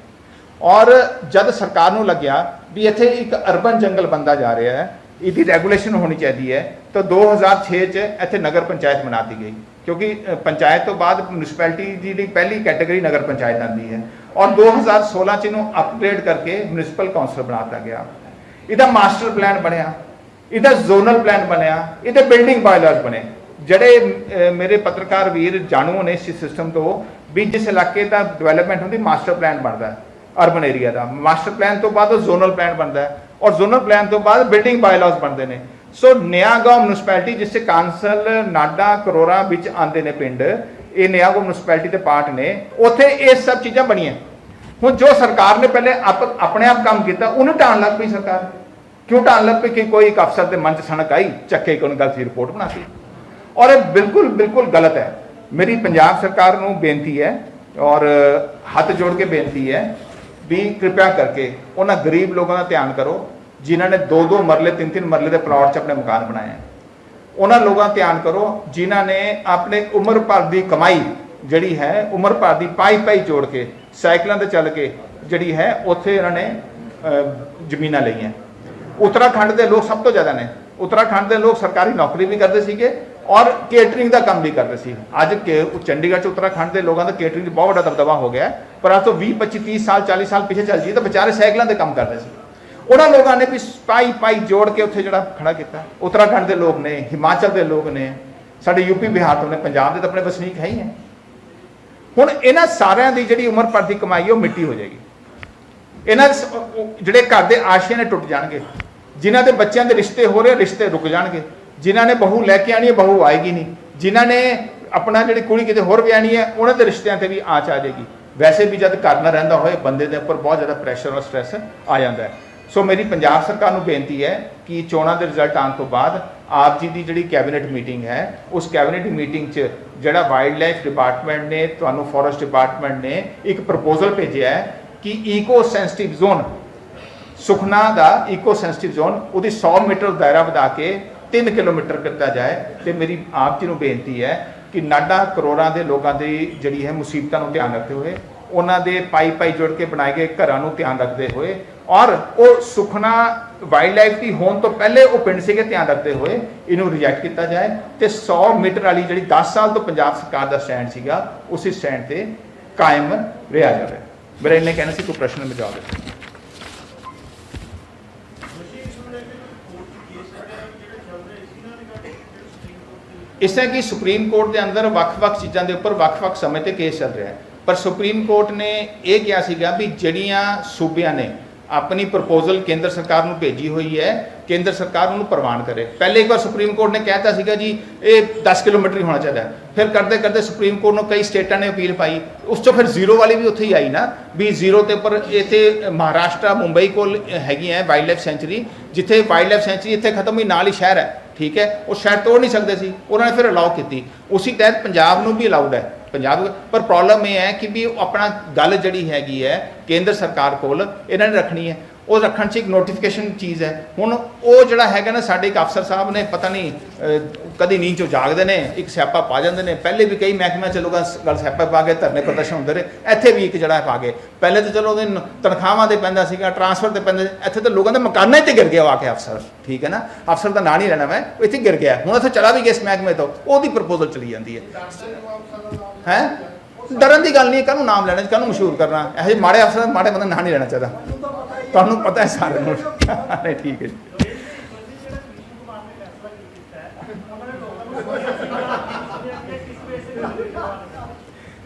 A: ਔਰ ਜਦ ਸਰਕਾਰ ਨੂੰ ਲੱਗਿਆ ਵੀ ਇੱਥੇ ਇੱਕ ਅਰਬਨ ਜੰਗਲ ਬੰਦਾ ਜਾ ਰਿਹਾ ਹੈ ਇਹਦੀ ਰੈਗੂਲੇਸ਼ਨ ਹੋਣੀ ਚਾਹੀਦੀ ਹੈ। ਤਾਂ 2006 ਚ ਇੱਥੇ ਨਗਰ ਪੰਚਾਇਤ ਬਣਾਤੀ ਗਈ। ਕਿਉਂਕਿ ਪੰਚਾਇਤ ਤੋਂ ਬਾਅਦ ਮਿਊਨਿਸਪੈਲਿਟੀ ਦੀ ਜਿਹੜੀ ਪਹਿਲੀ ਕੈਟਾਗਰੀ ਨਗਰ ਪੰਚਾਇਤ ਆਉਂਦੀ ਹੈ। ਔਰ 2016 ਚ ਇਹਨੂੰ ਅਪਗ੍ਰੇਡ ਕਰਕੇ ਮਿਊਨਿਸਪਲ ਕਾਉਂਸਲ ਬਣਾਤਾ ਗਿਆ। ਇਹਦਾ ਮਾਸਟਰ ਪਲਾਨ ਬਣਿਆ। ਇਹਦਾ ਜ਼ੋਨਲ ਪਲਾਨ ਬਣਿਆ। ਇਹਦੇ ਬਿਲਡਿੰਗ ਬਾਇਲਰਸ ਬਣੇ। ਜਿਹੜੇ ਮੇਰੇ ਪੱਤਰਕਾਰ ਵੀਰ ਜਾਣੂ ਨੇ ਇਸ ਸਿਸਟਮ ਤੋਂ, ਵੀ ਜਿਸ ਇਲਾਕੇ ਦਾ ਡਿਵੈਲਪਮੈਂਟ ਹੁੰਦੀ ਮਾਸਟਰ ਪਲਾਨ ਬਣਦਾ ਅਰਬਨ ਏਰੀਆ ਦਾ। ਮਾਸਟਰ ਪਲਾਨ ਤੋਂ ਬਾਅਦ ਉਹ ਜ਼ੋਨਲ ਪਲਾਨ ਬਣਦਾ ਔਰ ਜ਼ੋਨਲ ਪਲਾਨ ਤੋਂ ਬਾਅਦ ਬਿਲਡਿੰਗ ਬਾਇਲਾਸ ਬਣਦੇ ਨੇ। ਸੋ ਨਿਆਗਾਉਂ ਮਿਊਨਿਸਪੈਲਿਟੀ ਜਿਸ 'ਚ ਕਾਂਸਲ ਨਾਡਾ ਕਰੋਰਾ ਵਿੱਚ ਆਉਂਦੇ ਨੇ ਪਿੰਡ, ਇਹ ਨਿਆਗਾਉਂ ਮਿਊਨਿਸਪੈਲਿਟੀ ਦੇ ਪਾਰਟ ਨੇ, ਉੱਥੇ ਇਹ ਸਭ ਚੀਜ਼ਾਂ ਬਣੀਆਂ। ਹੁਣ ਜੋ ਸਰਕਾਰ ਨੇ ਪਹਿਲੇ ਆਪ- ਆਪਣੇ ਆਪ ਕੰਮ ਕੀਤਾ, ਉਹਨੂੰ ਢਾਣ ਲੱਗ ਪਈ ਸਰਕਾਰ। ਕਿਉਂ ਢਾਣ ਲੱਗ ਪਈ? ਕਿ ਕੋਈ ਇੱਕ ਅਫਸਰ ਦੇ ਮਨ 'ਚ ਸਣਕ ਆਈ, ਚੱਕੇ ਕੋਈ ਗਲਤ ਰਿਪੋਰਟ ਬਣਾਤੀ। ਔਰ ਇਹ ਬਿਲਕੁਲ ਬਿਲਕੁਲ ਗਲਤ ਹੈ। ਮੇਰੀ ਪੰਜਾਬ ਸਰਕਾਰ ਨੂੰ ਬੇਨਤੀ ਹੈ ਔਰ ਹੱਥ ਜੋੜ ਕੇ ਬੇਨਤੀ ਹੈ ਵੀ ਕਿਰਪਾ ਕਰਕੇ ਉਹਨਾਂ ਗਰੀਬ ਲੋਕਾਂ ਦਾ ਧਿਆਨ ਕਰੋ, ਜਿਨ੍ਹਾਂ ਨੇ ਦੋ ਦੋ ਮਰਲੇ, ਤਿੰਨ ਤਿੰਨ ਮਰਲੇ ਦੇ ਪਲਾਟ 'ਚ ਆਪਣੇ ਮਕਾਨ ਬਣਾਏ ਹੈ ਉਹਨਾਂ ਲੋਕਾਂ ਦਾ ਧਿਆਨ ਕਰੋ, ਜਿਨ੍ਹਾਂ ਨੇ ਆਪਣੇ ਉਮਰ ਭਰ ਦੀ ਕਮਾਈ ਜਿਹੜੀ ਹੈ, ਉਮਰ ਭਰ ਦੀ ਪਾਈ ਪਾਈ ਜੋੜ ਕੇ, ਸਾਈਕਲਾਂ ਤੇ ਚੱਲ ਕੇ ਜਿਹੜੀ ਹੈ, ਉੱਥੇ ਇਹਨਾਂ ਨੇ ਜ਼ਮੀਨਾਂ ਲਈਆਂ। ਉੱਤਰਾਖੰਡ ਦੇ ਲੋਕ ਸਭ ਤੋਂ ਜ਼ਿਆਦਾ ਨੇ। ਉੱਤਰਾਖੰਡ ਦੇ ਲੋਕ ਸਰਕਾਰੀ ਨੌਕਰੀ ਵੀ ਕਰਦੇ ਸੀਗੇ ਔਰ ਕੇਟਰਿੰਗ ਦਾ ਕੰਮ ਵੀ ਕਰਦੇ ਸੀ। ਅੱਜ ਕੇ ਉਹ ਚੰਡੀਗੜ੍ਹ ਚ ਉੱਤਰਾਖੰਡ ਦੇ ਲੋਕਾਂ ਦਾ ਕੇਟਰਿੰਗ ਦਾ ਬਹੁਤ ਵੱਡਾ ਦਬਦਬਾ ਹੋ ਗਿਆ ਪਰ ਅੱਜ ਤੋਂ 20 25 30 ਸਾਲ 40 ਸਾਲ ਪਿੱਛੇ ਚੱਲ ਜੀ ਤਾਂ ਵਿਚਾਰੇ ਸਾਈਕਲਾਂ ਦੇ ਕੰਮ ਕਰਦੇ ਸੀ। ਉਹਨਾਂ ਲੋਕਾਂ ਨੇ ਵੀ ਪਾਈ ਪਾਈ ਜੋੜ ਕੇ ਉੱਥੇ ਜਿਹੜਾ ਖੜਾ ਕੀਤਾ। ਉੱਤਰਾਖੰਡ ਦੇ ਲੋਕ ਨੇ, ਹਿਮਾਚਲ ਦੇ ਲੋਕ ਨੇ, ਸਾਡੇ ਯੂਪੀ ਬਿਹਾਰ ਤੋਂ ਨੇ, ਪੰਜਾਬ ਦੇ ਤਾਂ ਆਪਣੇ ਵਸਨੀਕ ਹੈ ਹੀ ਹੈ। ਹੁਣ ਇਹਨਾਂ ਸਾਰਿਆਂ ਦੀ ਜਿਹੜੀ ਉਮਰ ਭਰ ਦੀ ਕਮਾਈ ਉਹ ਮਿੱਟੀ ਹੋ ਜਾਏਗੀ। ਇਹਨਾਂ ਜਿਹੜੇ ਘਰ ਦੇ ਆਸ਼ੇ ਨੇ ਟੁੱਟ ਜਾਣਗੇ। ਜਿਨ੍ਹਾਂ ਦੇ ਬੱਚਿਆਂ ਦੇ ਰਿਸ਼ਤੇ ਹੋ ਰਹੇ ਰਿਸ਼ਤੇ ਰੁਕ ਜਾਣਗੇ। ਜਿਨ੍ਹਾਂ ਨੇ ਬਹੂ ਲੈ ਕੇ ਆਣੀ ਹੈ, ਬਹੂ ਆਏਗੀ ਨਹੀਂ। ਜਿਨ੍ਹਾਂ ਨੇ ਆਪਣਾ ਜਿਹੜੀ ਕੁੜੀ ਕਿਤੇ ਹੋਰ ਵਿਆਹਣੀ ਹੈ, ਉਹਨਾਂ ਦੇ ਰਿਸ਼ਤਿਆਂ ਤੇ ਵੀ ਆਚ ਆ ਜਾਏਗੀ। ਵੈਸੇ ਵੀ ਜਦ ਘਰ ਨਾ ਰਹਿੰਦਾ ਹੋਏ, ਬੰਦੇ ਦੇ ਉੱਪਰ ਬਹੁਤ ਜ਼ਿਆਦਾ ਪ੍ਰੈਸ਼ਰ ਔਰ ਸਟ੍ਰੈਸ ਆ ਜਾਂਦਾ ਹੈ। ਸੋ ਮੇਰੀ ਪੰਜਾਬ ਸਰਕਾਰ ਨੂੰ ਬੇਨਤੀ ਹੈ ਕਿ ਚੋਣਾਂ ਦੇ ਰਿਜ਼ਲਟ ਆਉਣ ਤੋਂ ਬਾਅਦ ਆਪ ਜੀ ਦੀ ਜਿਹੜੀ ਕੈਬਨਿਟ ਮੀਟਿੰਗ ਹੈ, ਉਸ ਕੈਬਨਿਟ ਮੀਟਿੰਗ 'ਚ ਜਿਹੜਾ ਵਾਈਲਡ ਲਾਈਫ ਡਿਪਾਰਟਮੈਂਟ ਨੇ, ਤੁਹਾਨੂੰ ਫੋਰੈਸਟ ਡਿਪਾਰਟਮੈਂਟ ਨੇ ਇੱਕ ਪ੍ਰਪੋਜ਼ਲ ਭੇਜਿਆ ਹੈ ਕਿ ਈਕੋ ਸੈਂਸਿਟਿਵ ਜ਼ੋਨ ਸੁਖਨਾ ਦਾ ਈਕੋ ਸੈਂਸਿਟਿਵ ਜ਼ੋਨ ਉਹਦੀ 100 ਮੀਟਰ ਦਾਇਰਾ ਵਧਾ ਕੇ 3 ਕਿਲੋਮੀਟਰ ਕੀਤਾ ਜਾਏ, ਤੇ ਮੇਰੀ ਆਪ ਜੀ ਨੂੰ ਬੇਨਤੀ ਹੈ ਕਿ ਨਾਡਾ ਕਰੋੜਾਂ ਦੇ ਲੋਕਾਂ ਦੀ ਜਿਹੜੀ ਹੈ ਮੁਸੀਬਤਾਂ ਨੂੰ ਧਿਆਨ ਰੱਖਦੇ ਹੋਏ, ਉਹਨਾਂ ਦੇ ਪਾਈ ਪਾਈ ਜੁੜ ਕੇ ਬਣਾਏ ਗਏ ਘਰਾਂ ਨੂੰ ਧਿਆਨ ਰੱਖਦੇ ਹੋਏ, ਔਰ ਉਹ ਸੁਖਨਾ ਵਾਈਲਡ ਲਾਈਫ ਦੀ ਹੋਣ ਤੋਂ ਪਹਿਲੇ ਉਹ ਪਿੰਡ ਸੀਗੇ ਧਿਆਨ ਰੱਖਦੇ ਹੋਏ, ਇਹਨੂੰ ਰਿਜੈਕਟ ਕੀਤਾ ਜਾਏ, ਤੇ 100 ਮੀਟਰ ਵਾਲੀ ਜਿਹੜੀ 10 ਸਾਲ ਤੋਂ ਪੰਜਾਬ ਸਰਕਾਰ ਦਾ ਸਟੈਂਡ ਸੀਗਾ, ਉਸੇ ਸਟੈਂਡ ਤੇ ਕਾਇਮ ਰਿਹਾ ਜਾਵੇ। ਮੇਰਾ ਇਹਨੇ ਕਹਿਣਾ ਸੀ, ਕੋਈ ਪ੍ਰਸ਼ਨ ਮੈਂ ਜਵਾਬ ਦੇ ਇਸ ਤਰ੍ਹਾਂ ਕਿ ਸੁਪਰੀਮ ਕੋਰਟ ਦੇ ਅੰਦਰ ਵੱਖ-ਵੱਖ ਚੀਜ਼ਾਂ ਦੇ ਉੱਪਰ ਵੱਖ-ਵੱਖ ਸਮੇਂ ਤੇ ਕੇਸ ਚੱਲ ਰਿਹਾ ਹੈ। ਪਰ ਸੁਪਰੀਮ ਕੋਰਟ ਨੇ ਇਹ ਕਿਹਾ ਸੀਗਾ ਵੀ ਜਿਹੜੀਆਂ ਸੂਬਿਆਂ ਨੇ ਆਪਣੀ ਪ੍ਰਪੋਜ਼ਲ ਕੇਂਦਰ ਸਰਕਾਰ ਨੂੰ ਭੇਜੀ ਹੋਈ ਹੈ, ਕੇਂਦਰ ਸਰਕਾਰ ਉਹਨੂੰ ਪ੍ਰਵਾਨ ਕਰੇ। ਪਹਿਲੇ ਇੱਕ ਵਾਰ ਸੁਪਰੀਮ ਕੋਰਟ ਨੇ ਕਹਿਤਾ ਸੀਗਾ ਜੀ, ਇਹ 10 ਕਿਲੋਮੀਟਰ ਹੀ ਹੋਣਾ ਚਾਹੀਦਾ ਫਿਰ ਕਰਦੇ ਕਰਦੇ ਸੁਪਰੀਮ ਕੋਰਟ ਨੂੰ ਕਈ ਸਟੇਟਾਂ ਨੇ ਅਪੀਲ ਪਾਈ। ਉਸ ਤੋਂ ਫਿਰ ਜ਼ੀਰੋ ਵਾਲੀ ਵੀ ਉੱਥੇ ਹੀ ਆਈ ਨਾ, ਵੀ ਜ਼ੀਰੋ ਤੇ ਉੱਪਰ ਇੱਥੇ ਮਹਾਰਾਸ਼ਟਰ, ਮੁੰਬਈ ਕੋਲ ਹੈਗੀ ਹੈ ਵਾਈਲਡ ਲਾਈਫ ਸੈਂਚੁਰੀ ਜਿੱਥੇ ਵਾਈਲਡ ਲਾਈਫ ਸੈਂਚੁਰੀ ਇੱਥੇ ਖਤਮ ਹੋਈ, ਨਾਲ ਹੀ ਸ਼ਹਿਰ ਹੈ, ਠੀਕ ਹੈ। ਉਹ ਸ਼ਹਿਰ ਤੋੜ ਨਹੀਂ ਸਕਦੇ ਸੀ, ਉਹਨਾਂ ਨੇ ਫਿਰ ਅਲਾਉ ਕੀਤੀ। ਉਸੇ ਤਹਿਤ ਪੰਜਾਬ ਨੂੰ ਵੀ ਅਲਾਉਡ ਹੈ। ਪੰਜਾਬ ਪਰ ਪ੍ਰੋਬਲਮ ਇਹ ਹੈ ਕਿ ਵੀ ਉਹ ਆਪਣਾ ਗੱਲ ਜਿਹੜੀ ਹੈਗੀ ਹੈ ਕੇਂਦਰ ਸਰਕਾਰ ਕੋਲ, ਇਹਨਾਂ ਨੇ ਰੱਖਣੀ ਹੈ। ਉਹ ਰੱਖਣ 'ਚ ਇੱਕ ਨੋਟੀਫਿਕੇਸ਼ਨ ਚੀਜ਼ ਹੈ। ਹੁਣ ਉਹ ਜਿਹੜਾ ਹੈਗਾ ਨਾ ਸਾਡੇ ਇੱਕ ਅਫਸਰ ਸਾਹਿਬ ਨੇ ਪਤਾ ਨਹੀਂ ਕਦੀ ਨੀਂਦ ਚੋਂ ਜਾਗਦੇ ਨੇ ਇੱਕ ਸਿਆਪਾ ਪਾ ਜਾਂਦੇ ਨੇ। ਪਹਿਲੇ ਵੀ ਕਈ ਮਹਿਕਮਿਆਂ ਚ ਲੋਕਾਂ ਸ- ਗੱਲ ਸਿਆਪਾ ਪਾ ਕੇ ਧਰਨੇ ਪ੍ਰਦਰਸ਼ਨ ਹੁੰਦੇ ਰਹੇ। ਇੱਥੇ ਵੀ ਇੱਕ ਜਿਹੜਾ ਪਾ ਗਏ। ਪਹਿਲੇ ਤਾਂ ਚਲੋ ਉਹਦੇ ਤਨਖਾਹਾਂ ਤੇ ਪੈਂਦਾ ਸੀਗਾ ਟਰਾਂਸਫਰ ਤੇ ਪੈਂਦਾ। ਇੱਥੇ ਤਾਂ ਲੋਕਾਂ ਦੇ ਮਕਾਨਾਂ ਤੇ ਗਿਰ ਗਿਆ ਉਹ ਆ ਕੇ ਅਫਸਰ। ਠੀਕ ਹੈ ਨਾ? ਅਫਸਰ ਦਾ ਨਾਂ ਨਹੀਂ ਲੈਣਾ ਮੈਂ ਉਹ ਇੱਥੇ ਗਿਰ ਗਿਆ। ਹੁਣ ਇੱਥੇ ਚਲਾ ਵੀ ਗਿਆ ਇਸ ਮਹਿਕਮੇ ਤੋਂ। ਉਹਦੀ ਪ੍ਰਪੋਜ਼ਲ ਚਲੀ ਜਾਂਦੀ ਹੈ। ਹੈ? ਡਰਨ ਦੀ ਗੱਲ ਨਹੀਂ ਹੈ ਕਾਹਨੂੰ ਨਾਮ ਲੈਣਾ ਕਾਹਨੂੰ ਮਸ਼ਹੂਰ ਕਰਨਾ? ਇਹੋ ਜਿਹੇ ਮਾੜੇ ਅਫਸਰ ਮਾੜੇ ਬੰਦੇ ਨਾਂ ਨਹੀਂ ਲੈਣਾ ਚਾਹੀਦਾ। ਤੁਹਾਨੂੰ ਪਤਾ ਹੈ ਸਾਰਿਆਂ ਨੂੰ। ਠੀਕ ਹੈ ਜੀ।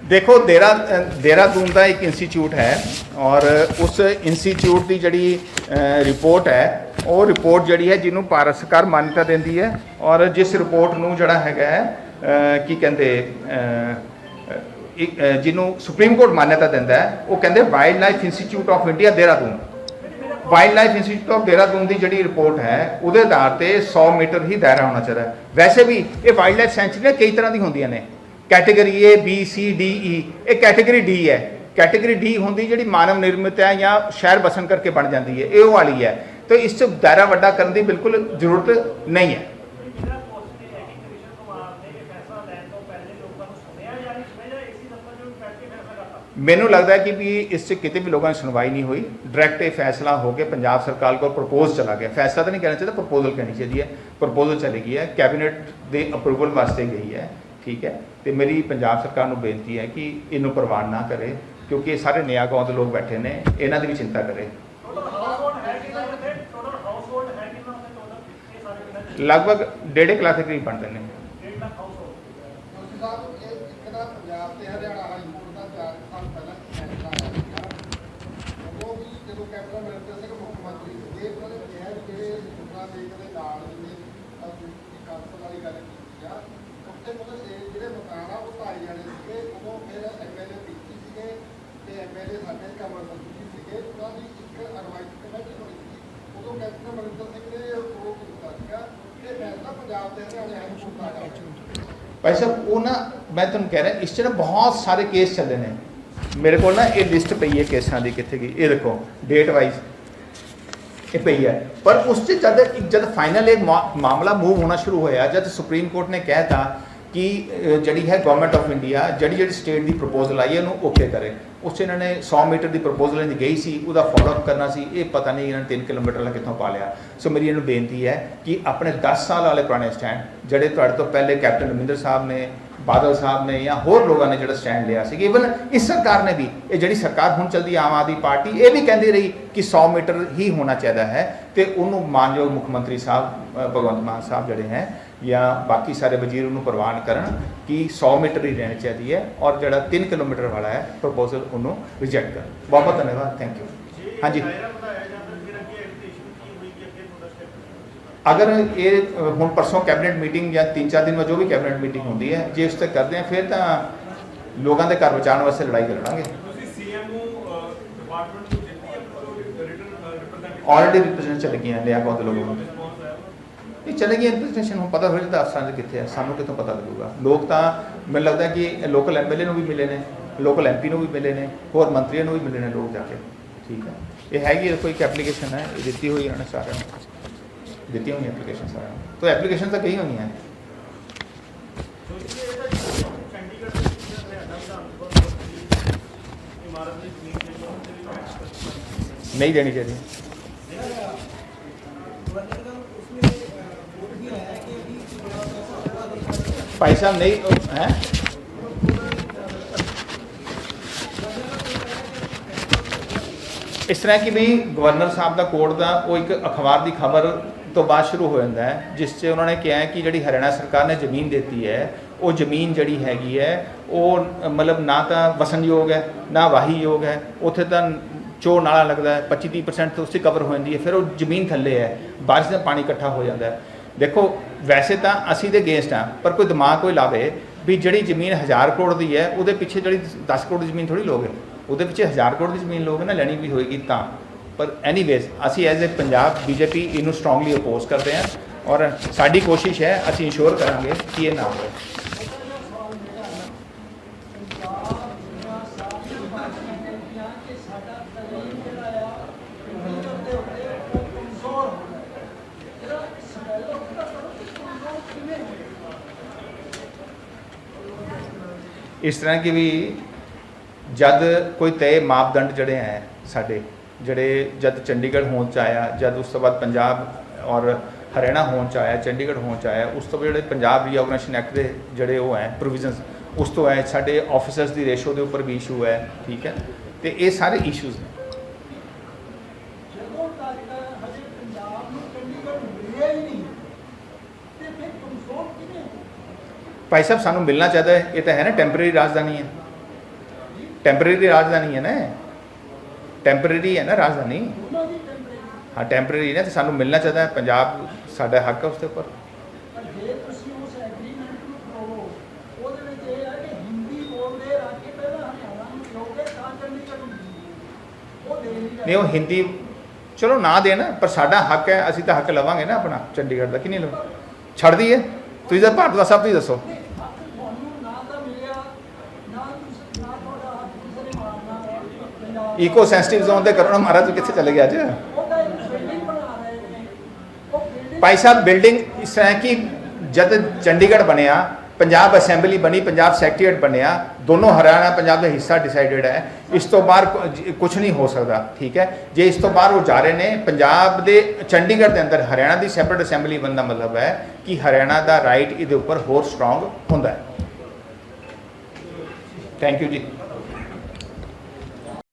A: ਦੇਖੋ ਦੇਰਾ ਦੇਹਰਾਦੂਨ ਦਾ ਇੱਕ ਇੰਸਟੀਚਿਊਟ ਹੈ ਔਰ ਉਸ ਇੰਸਟੀਚਿਊਟ ਦੀ ਜਿਹੜੀ ਰਿਪੋਰਟ ਹੈ ਉਹ ਰਿਪੋਰਟ ਜਿਹੜੀ ਹੈ ਜਿਹਨੂੰ ਭਾਰਤ ਸਰਕਾਰ ਮਾਨਤਾ ਦਿੰਦੀ ਹੈ ਔਰ ਜਿਸ ਰਿਪੋਰਟ ਨੂੰ ਜਿਹੜਾ ਹੈਗਾ ਹੈ, ਕੀ ਕਹਿੰਦੇ ਇੱਕ, ਅ, ਜਿਹਨੂੰ ਸੁਪਰੀਮ ਕੋਰਟ ਮਾਨਤਾ ਦਿੰਦਾ ਹੈ ਉਹ ਕਹਿੰਦੇ wildlife institute of India Dehradun wildlife institute of Dehradun ਦੀ ਜਿਹੜੀ ਰਿਪੋਰਟ ਹੈ ਉਹਦੇ ਆਧਾਰ ਤੇ 100 ਮੀਟਰ ਹੀ ਦਾਇਰਾ ਹੋਣਾ ਚਾਹੀਦਾ ਹੈ। ਵੈਸੇ ਵੀ ਇਹ ਵਾਈਲਡ ਲਾਈਫ ਸੈਂਚਰੀਆਂ ਕਈ ਤਰ੍ਹਾਂ ਦੀ ਹੁੰਦੀਆਂ ਨੇ। Category A B C D E ਇਹ ਕੈਟਾਗਰੀ D ਹੈ। ਕੈਟਾਗਰੀ D ਹੁੰਦੀ ਜਿਹੜੀ ਮਾਨਵ ਨਿਰਮਿਤ ਹੈ ਜਾਂ ਸ਼ਹਿਰ ਬਸਣ ਕਰਕੇ ਬਣ ਜਾਂਦੀ ਹੈ ਇਹ ਉਹ ਵਾਲੀ ਹੈ। ਤੇ ਇਸ ਚ ਦਾਇਰਾ ਵੱਡਾ ਕਰਨ ਦੀ ਬਿਲਕੁਲ ਜ਼ਰੂਰਤ ਨਹੀਂ ਹੈ। ਮੈਨੂੰ ਲੱਗਦਾ ਹੈ ਕਿ ਵੀ ਇਸ 'ਚ ਕਿਤੇ ਵੀ ਲੋਕਾਂ ਦੀ ਸੁਣਵਾਈ ਨਹੀਂ ਹੋਈ। ਡਾਇਰੈਕਟ ਇਹ ਫੈਸਲਾ ਹੋ ਕੇ ਪੰਜਾਬ ਸਰਕਾਰ ਕੋਲ ਪ੍ਰਪੋਜ਼ ਚਲਾ ਗਿਆ। ਫੈਸਲਾ ਤਾਂ ਨਹੀਂ ਕਹਿਣਾ ਚਾਹੀਦਾ ਪ੍ਰਪੋਜ਼ਲ ਕਹਿਣੀ ਚਾਹੀਦੀ ਹੈ। ਪ੍ਰਪੋਜ਼ਲ ਚਲੀ ਗਈ ਹੈ। ਕੈਬਨਿਟ ਦੇ ਅਪਰੂਵਲ ਵਾਸਤੇ ਗਈ ਹੈ। ਠੀਕ ਹੈ? ਤੇ ਮੇਰੀ ਪੰਜਾਬ ਸਰਕਾਰ ਨੂੰ ਬੇਨਤੀ ਹੈ ਕਿ ਇਹਨੂੰ ਪ੍ਰਵਾਨ ਨਾ ਕਰੇ ਕਿਉਂਕਿ ਇਹ ਸਾਰੇ ਨਿਆ ਗਾਉਂ ਦੇ ਲੋਕ ਬੈਠੇ ਨੇ। ਇਹਨਾਂ ਦੀ ਵੀ ਚਿੰਤਾ ਕਰੇ। ਲਗਭਗ ਡੇਢ ਇੱਕ ਲੱਖ ਦੇ ਕਰੀਬ ਬਣਦੇ ਨੇ।
B: ਸਾਹਿਬ ਇਹ ਇੱਕ ਤਾਂ ਪੰਜਾਬ ਤੇ ਹਰਿਆਣਾ ਹਾਈ ਕੋਰਟ ਦਾ ਚਾਰ ਸਾਲ ਪਹਿਲਾਂ ਫੈਸਲਾ ਆਇਆ ਸੀਗਾ ਉਹ ਵੀ ਜਦੋਂ ਕੈਪਟਨ ਅਮਰਿੰਦਰ ਸਿੰਘ ਮੁੱਖ ਮੰਤਰੀ ਸੀਗੇ, ਉਹਨਾਂ ਨੇ ਕਿਹਾ ਵੀ ਜਿਹੜੇ ਸੁਪਨਾ ਦੇਖ ਦੇ ਨਾਲ ਨੇ ਕਾਂਸਲ ਵਾਲੀ ਗੱਲ ਕੀਤੀ ਆ, ਉੱਥੇ ਮਤਲਬ ਇਹ ਜਿਹੜੇ ਮਕਾਨ ਆ, ਉਹ ਢਾਈ ਜਾਣੇ ਸੀਗੇ ਉਦੋਂ ਫਿਰ ਐਮਐਲਏ ਦਿੱਤੀ ਸੀਗੇ ਤੇ ਐਮਐਲਏ ਸਾਡੇ ਕਮਰ ਸੰਧੂ ਜੀ ਸੀਗੇ, ਉਹਨਾਂ ਦੀ ਇੱਕ ਐਡਵਾਈਸ ਕਮੇਟੀ ਹੋਈ ਸੀ। ਉਦੋਂ ਕੈਪਟਨ ਅਮਰਿੰਦਰ ਸਿੰਘ ਨੇ ਉਹ ਕੀਤਾ ਸੀਗਾ, ਇਹ ਫੈਸਲਾ ਪੰਜਾਬ ਤੇ ਹਰਿਆਣਾ ਹਾਈ ਕੋਰਟ ਦਾ ਆਇਆ।
A: ਭਾਈ ਸਾਹਿਬ, ਉਹ ਨਾ ਮੈਂ ਤੁਹਾਨੂੰ ਕਹਿ ਰਿਹਾ, ਇਸ 'ਚ ਨਾ ਬਹੁਤ ਸਾਰੇ ਕੇਸ ਚੱਲੇ ਨੇ। ਮੇਰੇ ਕੋਲ ਨਾ ਇਹ ਲਿਸਟ ਪਈ ਹੈ ਕੇਸਾਂ ਦੀ ਕਿੱਥੇ ਗਈ ਇਹ ਦੇਖੋ ਡੇਟ ਵਾਈਜ਼ ਇਹ ਪਈ ਹੈ। ਪਰ ਉਸ 'ਚ ਜਦ ਜਦ ਫਾਈਨਲ ਇਹ ਮਾ- ਮਾਮਲਾ ਮੂਵ ਹੋਣਾ ਸ਼ੁਰੂ ਹੋਇਆ, ਜਦ ਸੁਪਰੀਮ ਕੋਰਟ ਨੇ ਕਹਿਤਾ ਕਿ ਜਿਹੜੀ ਹੈ ਗਵਰਨਮੈਂਟ ਆਫ ਇੰਡੀਆ ਜਿਹੜੀ ਜਿਹੜੀ ਸਟੇਟ ਦੀ ਪ੍ਰਪੋਜ਼ਲ ਆਈ ਹੈ, ਉਹਨੂੰ ਓਕੇ ਕਰੇ। ਉਸ 'ਚ ਇਹਨਾਂ ਨੇ 100 ਮੀਟਰ ਦੀ ਪ੍ਰਪੋਜ਼ਲ ਦੀ ਗਈ ਸੀ, ਉਹਦਾ ਫਾਲੋ ਅਪ ਕਰਨਾ ਸੀ, ਇਹ ਪਤਾ ਨਹੀਂ ਇਹਨਾਂ ਨੇ 3 ਕਿਲੋਮੀਟਰ ਵਾਲਾ ਕਿੱਥੋਂ ਪਾ ਲਿਆ। ਸੋ ਮੇਰੀ ਇਹਨੂੰ ਬੇਨਤੀ ਹੈ ਕਿ ਆਪਣੇ 10 ਸਾਲ ਵਾਲੇ ਪੁਰਾਣੇ ਸਟੈਂਡ ਜਿਹੜੇ ਤੁਹਾਡੇ ਤੋਂ ਪਹਿਲੇ ਕੈਪਟਨ ਅਮਰਿੰਦਰ ਸਾਹਿਬ ਨੇ ਬਾਦਲ ਸਾਹਿਬ ਨੇ ਜਾਂ ਹੋਰ ਲੋਕਾਂ ਨੇ ਜਿਹੜਾ ਸਟੈਂਡ ਲਿਆ ਸੀ ਇਵਨ ਇਸ ਸਰਕਾਰ ਨੇ ਵੀ, ਇਹ ਜਿਹੜੀ ਸਰਕਾਰ ਹੁਣ ਚੱਲਦੀ ਆਮ ਆਦਮੀ ਪਾਰਟੀ, ਇਹ ਵੀ ਕਹਿੰਦੀ ਰਹੀ ਕਿ 100 ਮੀਟਰ ਹੀ ਹੋਣਾ ਚਾਹੀਦਾ ਹੈ ਤੇ ਉਹਨੂੰ ਮਾਨਯੋਗ ਮੁੱਖ ਮੰਤਰੀ ਸਾਹਿਬ ਭਗਵੰਤ ਮਾਨ ਸਾਹਿਬ ਜਿਹੜੇ ਹੈ ਜਾਂ ਬਾਕੀ ਸਾਰੇ ਵਜ਼ੀਰ ਉਹਨੂੰ ਪ੍ਰਵਾਨ ਕਰਨ ਕਿ 100 ਮੀਟਰ ਹੀ ਰਹਿਣੀ ਚਾਹੀਦੀ ਹੈ ਔਰ ਜਿਹੜਾ 3 ਕਿਲੋਮੀਟਰ ਵਾਲਾ ਹੈ ਪ੍ਰਪੋਜ਼ਲ ਉਹਨੂੰ ਰਿਜੈਕਟ ਕਰਨ। ਬਹੁਤ ਬਹੁਤ ਧੰਨਵਾਦ ਥੈਂਕ ਯੂ ਹਾਂਜੀ। ਅਗਰ ਇਹ ਹੁਣ ਪਰਸੋਂ ਕੈਬਨਿਟ ਮੀਟਿੰਗ ਜਾਂ 3-4 ਦਿਨ ਵਿੱਚ ਜੋ ਵੀ ਕੈਬਨਿਟ ਮੀਟਿੰਗ ਹੁੰਦੀ ਹੈ ਜੇ ਉਸ ਤੇ ਕਰਦੇ ਆ ਫਿਰ ਤਾਂ ਲੋਕਾਂ ਦੇ ਘਰ ਬਚਾਉਣ ਵਾਸਤੇ ਲੜਾਈ ਲੜਾਂਗੇ।
C: ਤੁਸੀਂ ਡਿਪਾਰਟਮੈਂਟ ਨੂੰ ਦਿੱਤੀ ਹੈ ਰਿਟਰਨ ਰਿਪਰੈਜ਼ੈਂਟੇਟਿਵ
A: ਆਲਰੇਡੀ ਰਿਪਰੈਜ਼ੈਂਟ ਚਲੇ ਗਈਆਂ ਲਿਆ ਬਹੁਤ ਲੋਕਾਂ ਨੂੰ। ਇਹ ਚਲੇ ਗਈਆਂ ਰਿਪਰੈਜ਼ੈਂਟੇਸ਼ਨ ਹੁਣ ਪਤਾ ਹੋ ਜਾਂਦਾ ਅਫਸਰਾਂ ਦੇ ਕਿੱਥੇ ਹੈ ਸਾਨੂੰ ਕਿੱਥੋਂ ਪਤਾ ਲੱਗੂਗਾ। ਲੋਕ ਤਾਂ ਮੈਨੂੰ ਲੱਗਦਾ ਕਿ ਲੋਕਲ ਐਮਐਲਏ ਨੂੰ ਵੀ ਮਿਲੇ ਨੇ ਲੋਕਲ ਐਮਪੀ ਨੂੰ ਵੀ ਮਿਲੇ ਨੇ ਹੋਰ ਮੰਤਰੀਆਂ ਨੂੰ ਵੀ ਮਿਲੇ ਨੇ ਲੋਕ ਜਾ ਕੇ। ਠੀਕ ਹੈ ਇਹ ਹੈਗੀ ਹੈ, ਕੋਈ ਇੱਕ ਐਪਲੀਕੇਸ਼ਨ ਹੈ ਇਹ ਦਿੱਤੀ ਹੋਈ ਇਹਨਾਂ ਨੇ ਸਾਰਿਆਂ ਨੂੰ। ਦਿੱਤੀ ਹੋਈ ਐਪਲੀਕੇਸ਼ਨ ਸਾਰਿਆਂ ਨੂੰ ਤਾਂ ਐਪਲੀਕੇਸ਼ਨ ਤਾਂ ਕਈ ਹੋਈਆਂ ਹੈ
C: ਚੰਡੀਗੜ੍ਹ ਦੇ ਵਿੱਚ ਹਰਿਆਣਾ ਵਿਧਾਨ ਸਭਾ ਦੀ ਇਮਾਰਤ ਦੀ ਜ਼ਮੀਨ ਜਿਹੜੀ ਹੈ ਉਹਦੇ ਵਿੱਚ ਟੈਕਸ ਕਰਨਾ
A: ਨਹੀਂ ਦੇਣੀ ਚਾਹੀਦੀ ਭਾਈ ਸਾਹਿਬ ਨਹੀਂ ਹੈ ਇਸ ਤਰ੍ਹਾਂ ਕਿ ਵੀ ਗਵਰਨਰ ਸਾਹਿਬ ਦਾ ਕੋਰਟ ਦਾ ਉਹ ਇੱਕ ਅਖਬਾਰ ਦੀ ਖਬਰ ਤੋਂ ਬਾਅਦ ਸ਼ੁਰੂ ਹੋ ਜਾਂਦਾ ਹੈ, ਜਿਸ 'ਚ ਉਹਨਾਂ ਨੇ ਕਿਹਾ ਹੈ ਕਿ ਜਿਹੜੀ ਹਰਿਆਣਾ ਸਰਕਾਰ ਨੇ ਜ਼ਮੀਨ ਦਿੱਤੀ ਹੈ, ਉਹ ਜ਼ਮੀਨ ਜਿਹੜੀ ਹੈਗੀ ਹੈ, ਉਹ ਮਤਲਬ ਨਾ ਤਾਂ ਵਸਣਯੋਗ ਹੈ, ਨਾ ਵਾਹੀਯੋਗ ਹੈ, ਉੱਥੇ ਤਾਂ ਚੋ ਨਾਲਾ ਲੱਗਦਾ ਹੈ 25-30% ਤੋਂ ਉਸੇ ਕਵਰ ਹੋ ਜਾਂਦੀ ਹੈ, ਫਿਰ ਉਹ ਜ਼ਮੀਨ ਥੱਲੇ ਹੈ, ਬਾਰਿਸ਼ ਦਾ ਪਾਣੀ ਇਕੱਠਾ ਹੋ ਜਾਂਦਾ ਹੈ। ਦੇਖੋ, ਵੈਸੇ ਤਾਂ ਅਸੀਂ ਦੇ ਅਗੇਂਸਟ ਆ ਪਰ ਕੋਈ ਦਿਮਾਗ ਕੋਈ ਲਾਵੇ ਵੀ ਜਿਹੜੀ ਜ਼ਮੀਨ 1000 ਕਰੋੜ ਦੀ ਹੈ, ਉਹਦੇ ਪਿੱਛੇ ਜਿਹੜੀ 10 ਕਰੋੜ ਦੀ ਜ਼ਮੀਨ ਥੋੜੀ ਲੋਗੇ ਉਹਦੇ ਵਿੱਚ 1000 ਕਰੋੜ ਦੀ ਜ਼ਮੀਨ ਲੋਗੇ ਨਾ, ਲੈਣੀ ਵੀ ਹੋਏਗੀ ਤਾਂ। ਪਰ ਐਨੀਵੇਜ਼ ਅਸੀਂ ਐਜ਼ ਅ ਪੰਜਾਬ ਬੀਜੇਪੀ ਇਹਨੂੰ ਸਟਰੋਂਗਲੀ ਅਪੋਜ਼ ਕਰਦੇ ਹਾਂ ਔਰ ਸਾਡੀ ਕੋਸ਼ਿਸ਼ ਹੈ, ਅਸੀਂ ਇੰਸ਼ੋਰ ਕਰਾਂਗੇ ਕਿ ਇਹ ਨਾ ਹੋਵੇ। ਇਸ ਤਰ੍ਹਾਂ ਕਿ ਵੀ ਜਦ ਕੋਈ ਤੈਅ ਮਾਪਦੰਡ ਜਿਹੜੇ ਹੈ ਸਾਡੇ ਜਿਹੜੇ ਜਦ ਚੰਡੀਗੜ੍ਹ ਹੋਂਦ ਚ ਆਇਆ ਜਦ ਉਸ ਤੋਂ ਬਾਅਦ ਪੰਜਾਬ ਔਰ ਹਰਿਆਣਾ ਹੋਂਦ ਚ ਆਇਆ ਚੰਡੀਗੜ੍ਹ ਹੋਂਦ ਚ ਆਇਆ ਉਸ ਤੋਂ ਜਿਹੜੇ ਪੰਜਾਬ ਰੀਆਰਗਨਾਈਜੇਸ਼ਨ ਐਕਟ ਦੇ ਜਿਹੜੇ ਉਹ ਹੈ ਪ੍ਰੋਵੀਜ਼ਨਸ ਉਸ ਤੋਂ ਹੈ ਸਾਡੇ ਆਫੀਸਰਸ ਦੀ ਰੇਸ਼ੋ ਦੇ ਉੱਪਰ ਵੀ ਇਸ਼ੂ ਹੈ ਠੀਕ ਹੈ? ਤੇ ਇਹ ਸਾਰੇ ਇਸ਼ੂਜ਼ ਨੇ। ਭਾਈ ਸਾਹਿਬ ਸਾਨੂੰ ਮਿਲਣਾ ਚਾਹੀਦਾ ਹੈ ਇਹ ਤਾਂ ਹੈ ਨਾ ਟੈਂਪਰੇਰੀ ਰਾਜਧਾਨੀ ਹੈ। ਟੈਂਪਰੇਰੀ ਰਾਜਧਾਨੀ ਹੈ ਨਾ ਟੈਂਪਰੇਰੀ ਹੈ ਨਾ ਰਾਜਧਾਨੀ। ਹਾਂ ਟੈਂਪਰੇਰੀ ਨੇ ਤੇ ਸਾਨੂੰ ਮਿਲਣਾ ਚਾਹੀਦਾ ਹੈ। ਪੰਜਾਬ ਸਾਡਾ ਹੱਕ ਹੈ ਉਸ ਦੇ ਉੱਪਰ
D: ਨਹੀਂ
A: ਉਹ ਹਿੰਦੀ ਚਲੋ ਨਾ ਦੇਣ ਪਰ ਸਾਡਾ ਹੱਕ ਹੈ ਅਸੀਂ ਤਾਂ ਹੱਕ ਲਵਾਂਗੇ ਨਾ ਆਪਣਾ ਚੰਡੀਗੜ੍ਹ ਦਾ। ਕਿ ਨਹੀਂ ਲਵਾਂ ਛੱਡ ਦਈਏ। ਤੁਸੀਂ ਤਾਂ ਭਾਰਤ ਦਾ ਸਭ ਤੁਸੀਂ ਦੱਸੋ
D: ਹੱਕ ਤੁਹਾਨੂੰ ਨਾ ਤਾਂ ਮਿਲਿਆ ਨਾ ਤੁਸੀਂ ਨਾ ਤੁਹਾਡਾ ਹੱਕ ਕਿਸੇ ਨੇ ਮਾਰਨਾ ਪੰਜਾਬ
A: ਈਕੋ ਸੈਂਸਿਟਿਵ ਜ਼ੋਨ ਤੇ ਕਰੋਨਾ ਮਹਾਰਾਜ ਕਿੱਥੇ ਚਲੇ ਗਿਆ ਅੱਜ? ਭਾਈ ਸਾਹਿਬ ਬਿਲਡਿੰਗ ਇਸ ਤਰ੍ਹਾਂ ਕਿ ਜਦ ਚੰਡੀਗੜ੍ਹ ਬਣਿਆ, ਪੰਜਾਬ ਅਸੈਂਬਲੀ ਬਣੀ, ਪੰਜਾਬ ਸੈਕਟਰੀਏਟ ਬਣਿਆ, ਦੋਨੋਂ ਹਰਿਆਣਾ ਪੰਜਾਬ ਦਾ ਹਿੱਸਾ ਡਿਸਾਈਡਡ ਹੈ। ਇਸ ਤੋਂ ਬਾਹਰ ਕੁਝ ਨਹੀਂ ਹੋ ਸਕਦਾ, ਠੀਕ ਹੈ? ਜੇ ਇਸ ਤੋਂ ਬਾਹਰ ਉਹ ਜਾ ਰਹੇ ਨੇ, ਪੰਜਾਬ ਦੇ ਚੰਡੀਗੜ੍ਹ ਦੇ ਅੰਦਰ ਹਰਿਆਣਾ ਦੀ ਸੈਪਰੇਟ ਅਸੈਂਬਲੀ ਬਣਨ ਦਾ ਮਤਲਬ ਹੈ ਕਿ ਹਰਿਆਣਾ ਦਾ ਰਾਈਟ ਇਹਦੇ ਉੱਪਰ ਹੋਰ ਸਟਰੋਂਗ ਹੁੰਦਾ ਹੈ। ਥੈਂਕ ਯੂ ਜੀ।